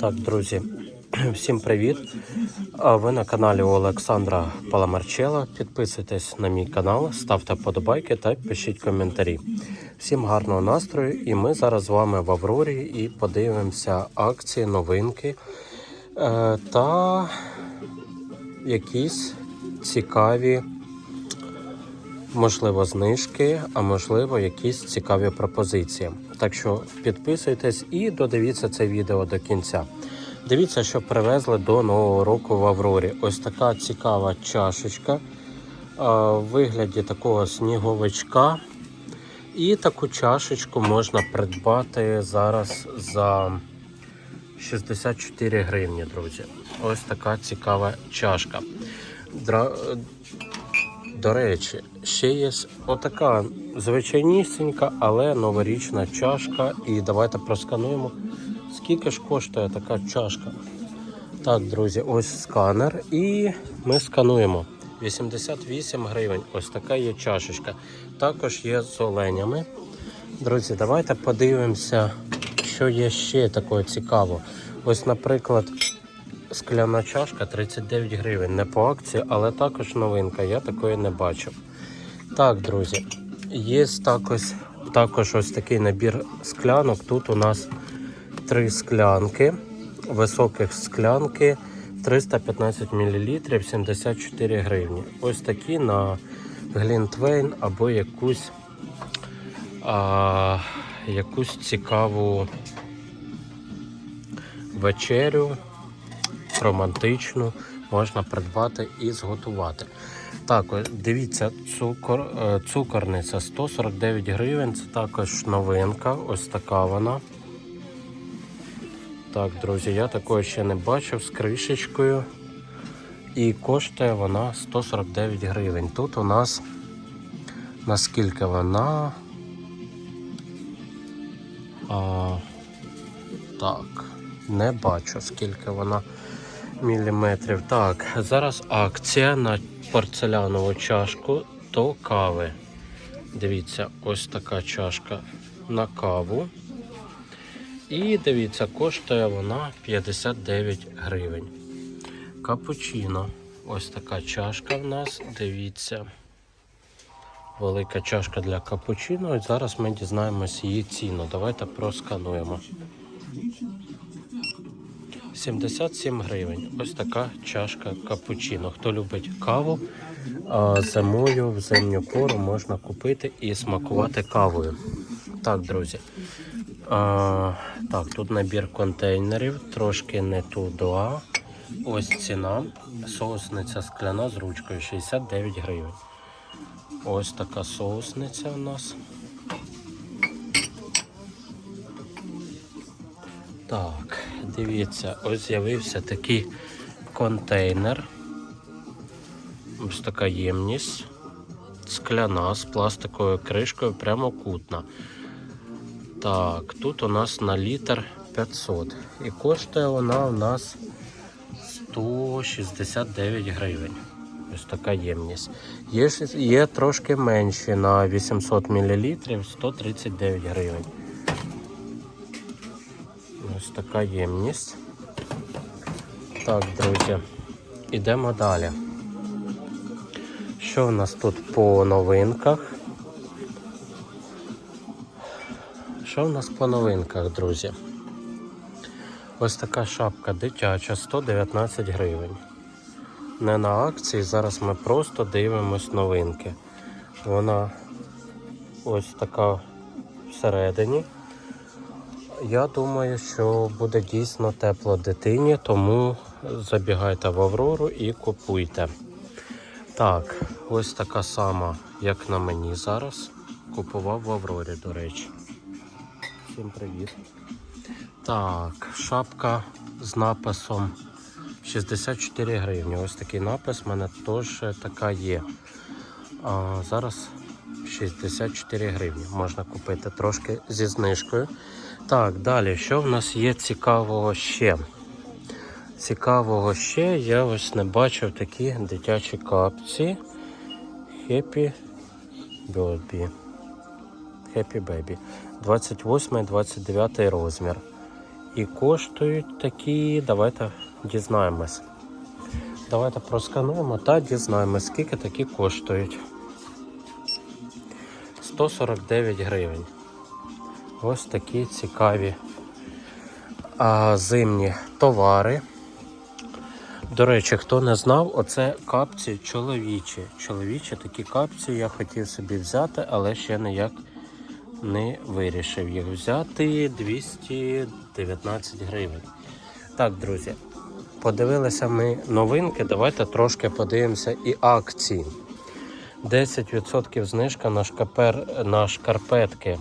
Так, друзі, всім привіт. Ви на каналі Олександра Паламарчела. Підписуйтесь на мій канал, ставте подобайки та пишіть коментарі. Всім гарного настрою! І ми зараз з вами в Аврорі і подивимося акції, новинки е, та якісь цікаві, можливо, знижки, а можливо, якісь цікаві пропозиції. Так що підписуйтесь і додивіться це відео до кінця. Дивіться, що привезли до нового року в Аврорі. Ось така цікава чашечка в вигляді такого сніговичка. І таку чашечку можна придбати зараз за 64 гривні, друзі. Ось така цікава чашка. До речі, ще є отака звичайнісінька, але новорічна чашка. І давайте проскануємо, скільки ж коштує така чашка. Так, друзі, ось сканер. І ми скануємо. 88 гривень. Ось така є чашечка. Також є з оленями. Друзі, давайте подивимося, що є ще такого цікавого. Ось, наприклад, скляна чашка 39 гривень. Не по акції, але також новинка. Я такої не бачив. Так, друзі, є також, також ось такий набір склянок. Тут у нас три склянки, високих склянки 315 мл, 74 гривні. Ось такі на Глінтвейн або якусь, а, якусь цікаву вечерю романтичну можна придбати і зготувати. Так, дивіться, цукор, е, цукорниця 149 гривень. Це також новинка. Ось така вона. Так, друзі, я такої ще не бачив з кришечкою. І коштує вона 149 гривень. Тут у нас наскільки вона. А, так, не бачу, скільки вона міліметрів. Так, зараз акція на порцелянову чашку до кави. Дивіться, ось така чашка на каву. І дивіться, коштує вона 59 гривень. Капучино. Ось така чашка в нас. Дивіться. Велика чашка для капучино. І зараз ми дізнаємось її ціну. Давайте проскануємо. 77 гривень. Ось така чашка капучино. Хто любить каву, зимою в зимню пору можна купити і смакувати кавою. Так, друзі. А, так, тут набір контейнерів, трошки не туди. Ось ціна. Соусниця скляна з ручкою 69 гривень. Ось така соусниця у нас. Так, дивіться, ось з'явився такий контейнер. Ось така ємність. Скляна з пластиковою кришкою, прямокутна. Так, тут у нас на літр 500. І коштує вона у нас 169 гривень. Ось така ємність. Є, є трошки менші на 800 мл 139 гривень. Така ємність. Так, друзі, ідемо далі. Що в нас тут по новинках? Що в нас по новинках, друзі? Ось така шапка дитяча 119 гривень. Не на акції, зараз ми просто дивимось новинки. Вона ось така всередині. Я думаю, що буде дійсно тепло дитині, тому забігайте в Аврору і купуйте. Так, ось така сама, як на мені зараз. Купував в Аврорі, до речі. Всім привіт. Так, шапка з написом 64 гривні. Ось такий напис в мене теж така є. А, зараз 64 гривні. Можна купити трошки зі знижкою. Так, далі, що в нас є цікавого ще? Цікавого ще я ось не бачив такі дитячі капці. Happy Baby. Happy Baby. 28-29 розмір. І коштують такі. Давайте дізнаємось. Давайте проскануємо та дізнаємось, скільки такі коштують. 149 гривень. Ось такі цікаві а, зимні товари. До речі, хто не знав, оце капці чоловічі. Чоловічі такі капці я хотів собі взяти, але ще ніяк не вирішив їх взяти 219 гривень. Так, друзі, подивилися ми новинки. Давайте трошки подивимося і акції. 10% знижка на, шкапер, на шкарпетки.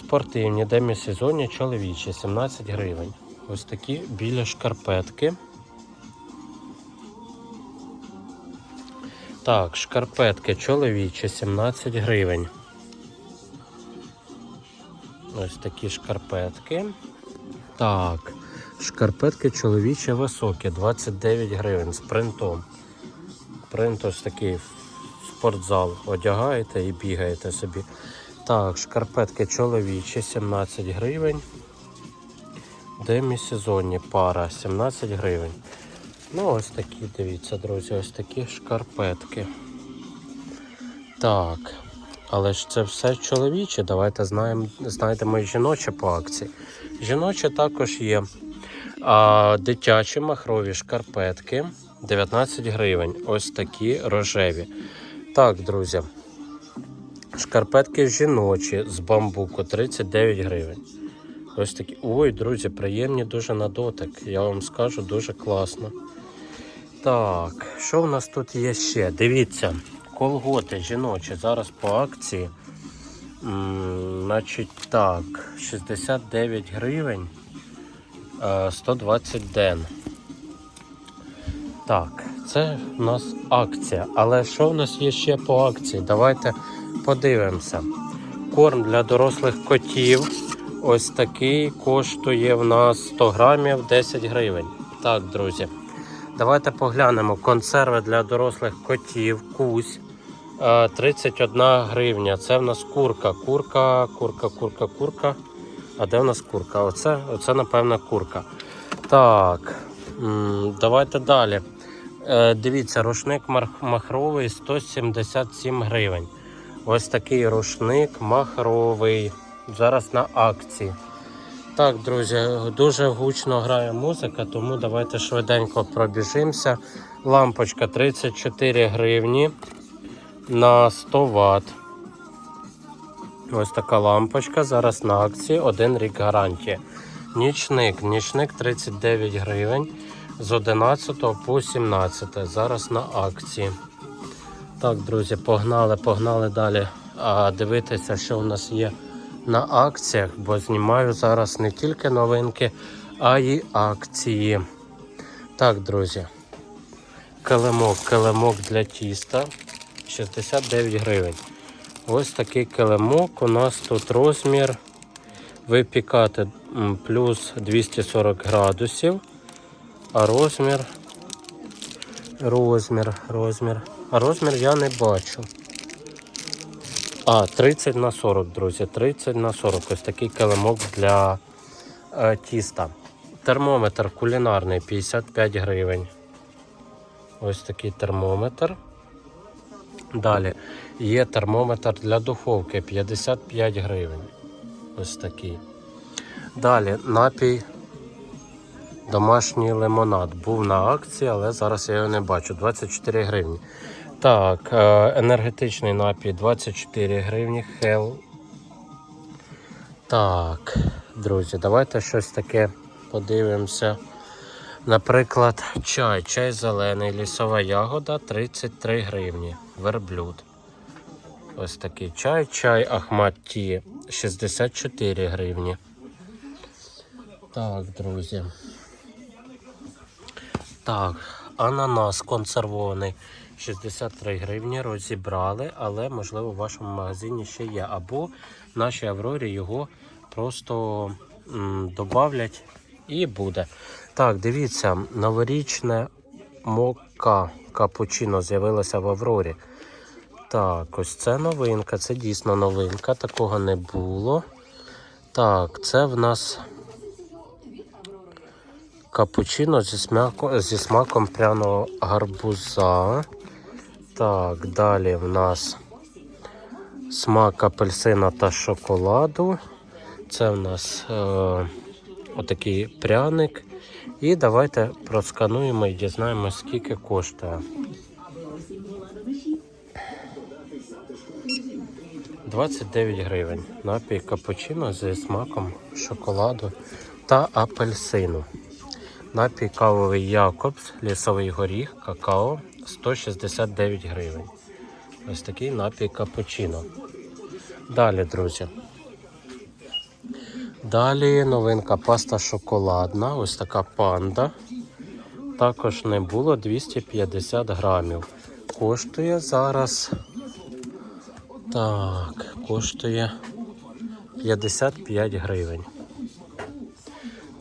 Спортивні, демісезонні, чоловічі, 17 гривень. Ось такі біля шкарпетки. Так, шкарпетки чоловічі, 17 гривень. Ось такі шкарпетки. Так, шкарпетки чоловічі високі, 29 гривень з принтом. Принт ось такий спортзал. Одягаєте і бігаєте собі. Так, шкарпетки чоловічі, 17 гривень. Демісезонні пара, 17 гривень. Ну, ось такі, дивіться, друзі, ось такі шкарпетки. Так. Але ж це все чоловіче. Давайте знаємо, знайдемо і жіночі по акції. Жіночі також є. А, дитячі махрові шкарпетки 19 гривень. Ось такі рожеві. Так, друзі. Шкарпетки жіночі з бамбуку 39 гривень. Ось такі. Ой, друзі, приємні дуже на дотик. Я вам скажу, дуже класно. Так, що в нас тут є ще? Дивіться, колготи жіночі зараз по акції. М, значить так, 69 гривень, е, 120 ден. Так, це в нас акція. Але що в нас є ще по акції? Давайте подивимося. Корм для дорослих котів. Ось такий коштує в нас 100 грамів 10 гривень. Так, друзі. Давайте поглянемо. Консерви для дорослих котів, кусь. е, 31 гривня. Це в нас курка. Курка, курка, курка, курка. А де в нас курка? Оце, оце напевно, курка. Так. Давайте далі. Е, Дивіться, рушник махровий 177 гривень. Ось такий рушник махровий. Зараз на акції. Так, друзі, дуже гучно грає музика, тому давайте швиденько пробіжимося. Лампочка 34 гривні на 100 Вт. Ось така лампочка. Зараз на акції. Один рік гарантії. Нічник. Нічник 39 гривень з 11 по 17. Зараз на акції. Так, друзі, погнали, погнали далі а, дивитися, що у нас є на акціях, бо знімаю зараз не тільки новинки, а й акції. Так, друзі. Килимок, килимок для тіста 69 гривень. Ось такий килимок. У нас тут розмір випікати плюс 240 градусів. А розмір, розмір, розмір. А розмір я не бачу. А, 30 на 40, друзі. 30 на 40. Ось такий килимок для е, тіста. Термометр кулінарний 55 гривень. Ось такий термометр. Далі є термометр для духовки 55 гривень. Ось такий. Далі напій домашній лимонад. Був на акції, але зараз я його не бачу. 24 гривні. Так, е, енергетичний напій 24 гривні. Хел. Так, друзі, давайте щось таке подивимося. Наприклад, чай, чай зелений, лісова ягода 33 гривні. Верблюд. Ось такий чай, чай Ахмат Ті 64 гривні. Так, друзі. Так, ананас консервований 63 гривні. Розібрали, але можливо в вашому магазині ще є. Або в нашій Аврорі його просто м, добавлять і буде. Так, дивіться, новорічне мока капучино з'явилося в Аврорі. Так, ось це новинка, це дійсно новинка, такого не було. Так, це в нас капучино зі, смаку, зі смаком пряного гарбуза. Так, далі в нас смак апельсина та шоколаду. Це в нас е, отакий пряник. І давайте проскануємо і дізнаємося, скільки коштує. 29 гривень. Напій капучино зі смаком шоколаду та апельсину. Напій кавовий Якобс, лісовий горіх, какао 169 гривень. Ось такий напій капучино. Далі, друзі. Далі новинка паста шоколадна. Ось така панда. Також не було 250 грамів. Коштує зараз. Так, коштує 55 гривень.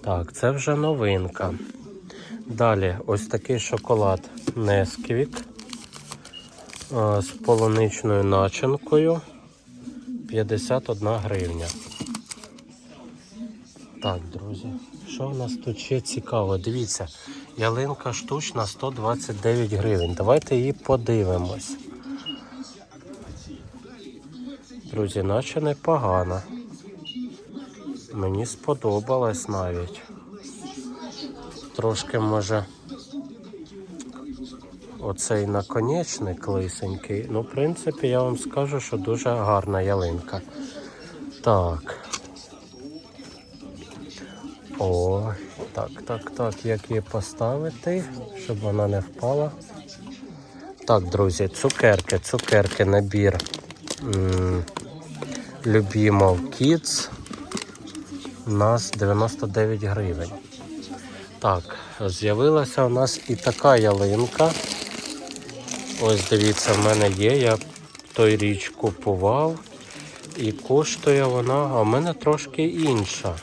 Так, це вже новинка. Далі ось такий шоколад Несквік з полуничною начинкою 51 гривня. Так, друзі, що в нас тут ще цікаво? Дивіться, ялинка штучна 129 гривень. Давайте її подивимось. Друзі, наче непогано. Мені сподобалось навіть. Трошки може оцей наконечник лисенький. Ну, в принципі, я вам скажу, що дуже гарна ялинка. Так. О, так, так, так, як її поставити, щоб вона не впала. Так, друзі, цукерки, цукерки, набір. М, Любімо Kids. У нас 99 гривень. Так, з'явилася у нас і така ялинка. Ось дивіться, в мене є. Я той річ купував. І коштує вона, а в мене трошки інша.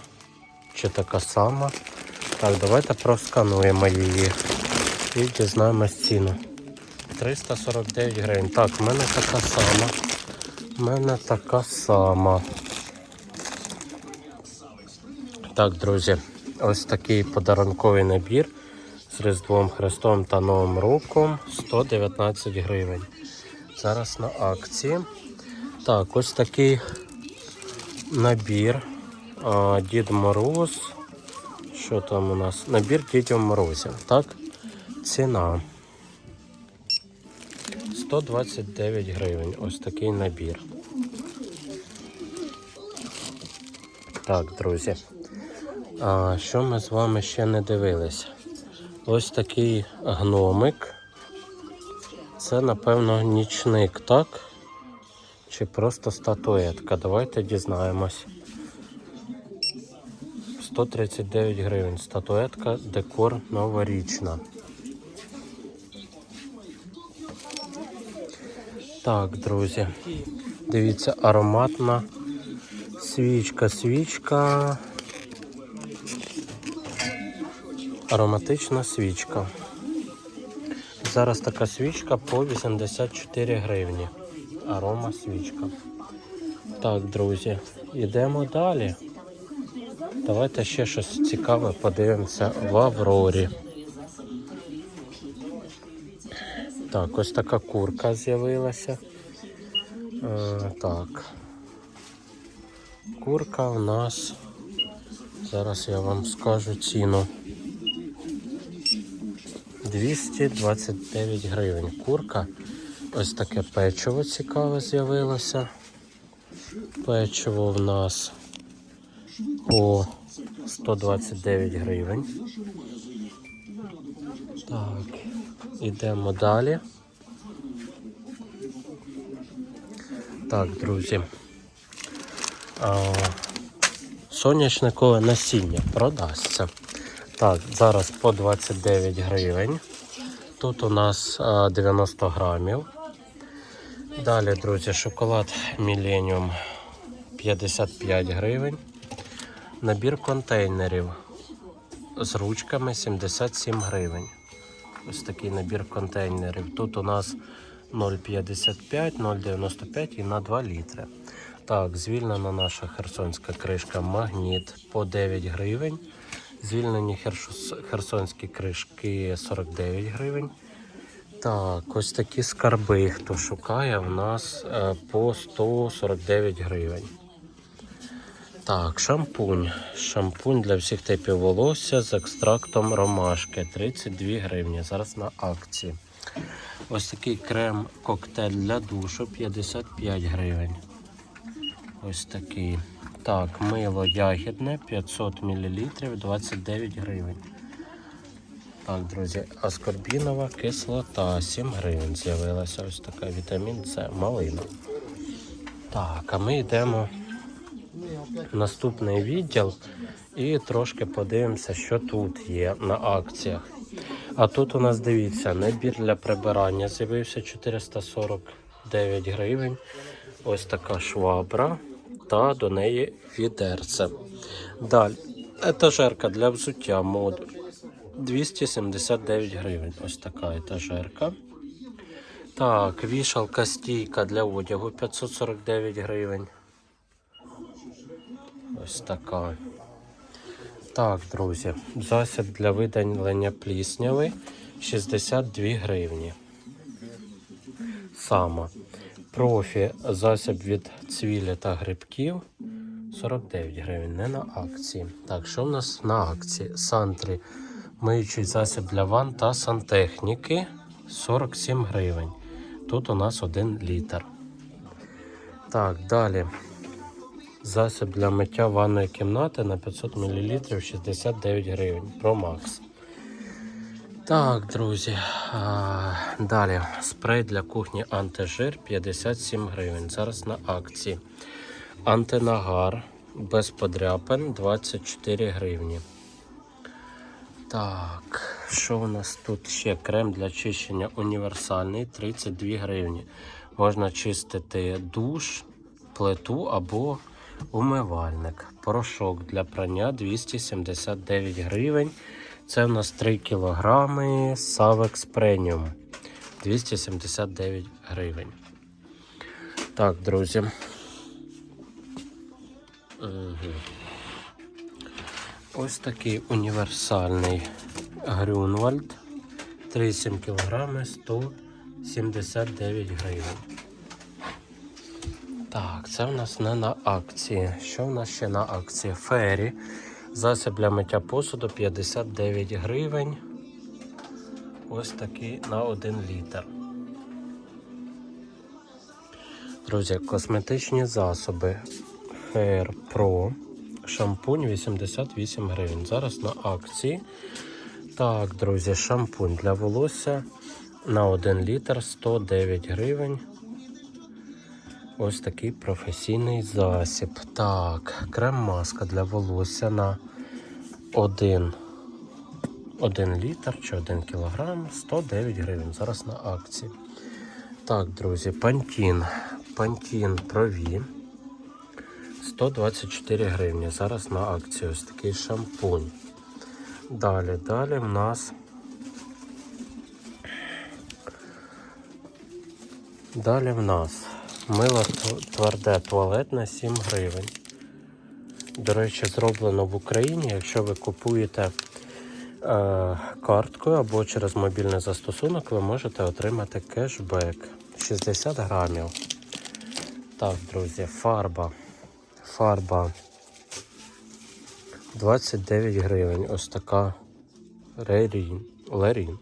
Чи така сама. Так, давайте проскануємо її і дізнаємось ціну. 349 гривень. Так, в мене така сама. У мене така сама. Так, друзі, ось такий подарунковий набір з Різдвом Христом та Новим роком 119 гривень. Зараз на акції. Так, ось такий набір. Дід Мороз. Що там у нас? Набір Дідів Морозів. Так, ціна. 129 гривень. Ось такий набір. Так, друзі. А що ми з вами ще не дивилися? Ось такий гномик. Це, напевно, нічник, так? Чи просто статуетка? Давайте дізнаємось. 139 гривень. Статуетка, декор новорічна. Так, друзі. Дивіться, ароматна свічка, свічка. Ароматична свічка. Зараз така свічка по 84 гривні. Арома свічка. Так, друзі, йдемо далі. Давайте ще щось цікаве подивимося в Аврорі. Так, ось така курка з'явилася. Е, так. Курка у нас. Зараз я вам скажу ціну. 229 гривень. Курка. Ось таке печиво цікаве з'явилося. Печиво в нас по 129 гривень. Так, ідемо далі. Так, друзі. А, соняшникове насіння продасться. Так, зараз по 29 гривень. Тут у нас 90 грамів. Далі, друзі, шоколад Millennium 55 гривень. Набір контейнерів з ручками 77 гривень. Ось такий набір контейнерів. Тут у нас 0,55, 0,95 і на 2 літри. Так, звільнена наша херсонська кришка магніт по 9 гривень. Звільнені херсонські кришки 49 гривень. Так, ось такі скарби, хто шукає, у нас е, по 149 гривень. Так, шампунь. Шампунь для всіх типів волосся з екстрактом ромашки 32 гривні. Зараз на акції. Ось такий крем коктейль для душу 55 гривень. Ось такий. Так, мило ягідне 500 мл 29 гривень. Так, друзі, аскорбінова кислота 7 гривень з'явилася. Ось така вітамін С, малина. Так, а ми йдемо в наступний відділ і трошки подивимося, що тут є на акціях. А тут у нас дивіться, набір для прибирання з'явився 449 гривень. Ось така швабра та до неї відерце. Далі етажерка для взуття модуль 279 гривень. Ось така етажерка. Так, вішалка стійка для одягу 549 гривень. Ось така. Так, друзі, засіб для видалення плісняви 62 гривні. Сама. Профі засіб від цвілі та грибків 49 гривень, не на акції. Так, що в нас на акції? Сантрі миючий засіб для ван та сантехніки 47 гривень. Тут у нас 1 літр. Так, далі. Засіб для миття ванної кімнати на 500 мл 69 гривень. Pro Max. Так, друзі. А, далі. Спрей для кухні антижир 57 гривень. Зараз на акції. Антинагар без подряпин 24 гривні. Так, що у нас тут ще? Крем для чищення універсальний 32 гривні. Можна чистити душ, плиту або умивальник. Порошок для прання 279 гривень. Це у нас 3 кілограми Savex Premium 279 гривень. Так, друзі. Угу. Ось такий універсальний Грюнвальд 3,7 кг 179 гривень. Так, це в нас не на акції. Що в нас ще на акції? Фері. Засіб для миття посуду 59 гривень. Ось такий на 1 літр. Друзі, косметичні засоби Hair Pro. Шампунь 88 гривень. Зараз на акції. Так, друзі, шампунь для волосся на 1 літр 109 гривень. Ось такий професійний засіб. Так, крем-маска для волосся на 1, 1 літр чи 1 кілограм 109 гривень. Зараз на акції. Так, друзі, пантін. Пантін прові. 124 гривні. Зараз на акції ось такий шампунь. Далі, далі в нас. Далі в нас мило тв- тверде туалетне 7 гривень. До речі, зроблено в Україні. Якщо ви купуєте е, карткою або через мобільний застосунок, ви можете отримати кешбек 60 грамів. Так, друзі, фарба. Фарба 29 гривень. Ось така Рерін. Лерін.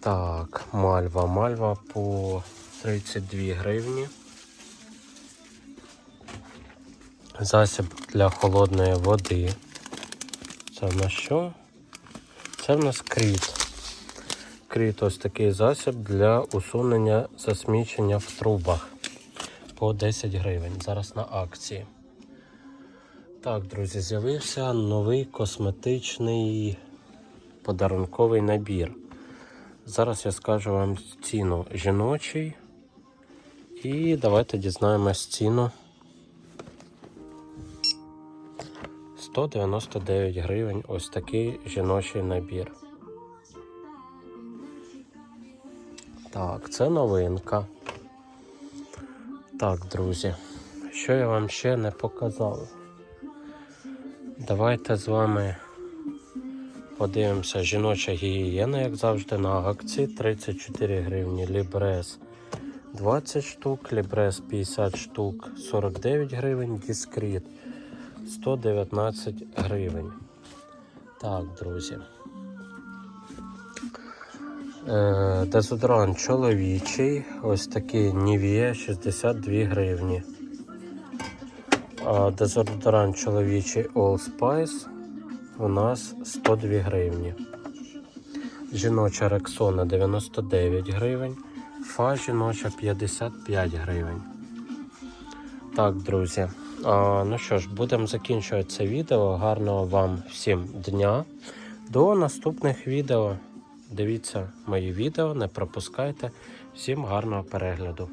Так, мальва. Мальва по 32 гривні. Засіб для холодної води. Це в нас що? Це в нас кріт. Кріт ось такий засіб для усунення засмічення в трубах по 10 гривень. Зараз на акції. Так, друзі, з'явився новий косметичний подарунковий набір. Зараз я скажу вам ціну жіночий. І давайте дізнаємось ціну. 199 гривень ось такий жіночий набір. Так, це новинка. Так, друзі, що я вам ще не показав? Давайте з вами подивимося. Жіноча гігієна, як завжди, на акції 34 гривні. Лібрес 20 штук, Лібрес 50 штук, 49 гривень, Дискріт 119 гривень. Так, друзі. Е, Дезодорант чоловічий. Ось такий Nivea 62 гривні. А дезодорант чоловічий All Spice у нас 102 гривні. Жіноча Рексона 99 гривень. Фа жіноча 55 гривень. Так, друзі. А, ну що ж, будемо закінчувати це відео. Гарного вам всім дня. До наступних відео. Дивіться мої відео, не пропускайте. Всім гарного перегляду.